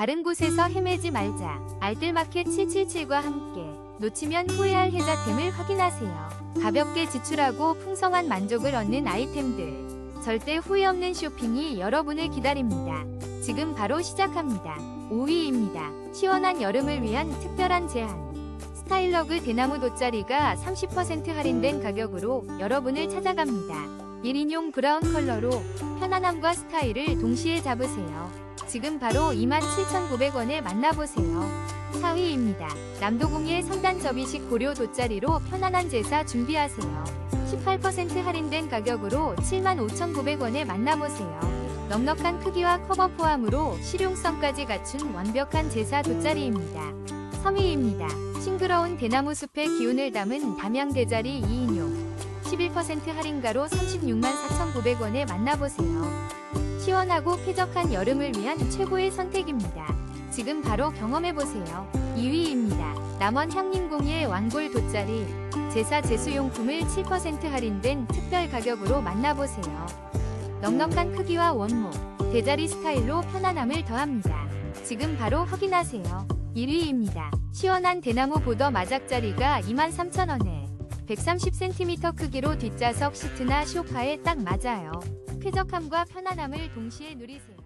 다른 곳에서 헤매지 말자. 알뜰마켓 777과 함께 놓치면 후회할 혜자템을 확인하세요. 가볍게 지출하고 풍성한 만족을 얻는 아이템들. 절대 후회 없는 쇼핑이 여러분을 기다립니다. 지금 바로 시작합니다. 5위입니다. 시원한 여름을 위한 특별한 제안. 스타일러그 대나무 돗자리가 30% 할인된 가격으로 여러분을 찾아갑니다. 1인용 브라운 컬러로 편안함과 스타일을 동시에 잡으세요. 지금 바로 27,900원에 만나보세요. 4위입니다. 남도공예 성단 접이식 고려 돗자리로 편안한 제사 준비하세요. 18% 할인된 가격으로 75,900원에 만나보세요. 넉넉한 크기와 커버 포함으로 실용성까지 갖춘 완벽한 제사 돗자리입니다. 3위입니다. 싱그러운 대나무 숲의 기운을 담은 담양 대자리 2인용 11% 할인가로 36만 4,900원에 만나보세요. 시원하고 쾌적한 여름을 위한 최고의 선택입니다. 지금 바로 경험해보세요. 2위입니다. 남원 향림공예 왕골 돗자리 제사 제수용품을 7% 할인된 특별 가격으로 만나보세요. 넉넉한 크기와 원목, 대자리 스타일로 편안함을 더합니다. 지금 바로 확인하세요. 1위입니다. 시원한 대나무 보더 마작자리가 23,000원에 130cm 크기로 뒷좌석 시트나 소파에 딱 맞아요. 쾌적함과 편안함을 동시에 누리세요.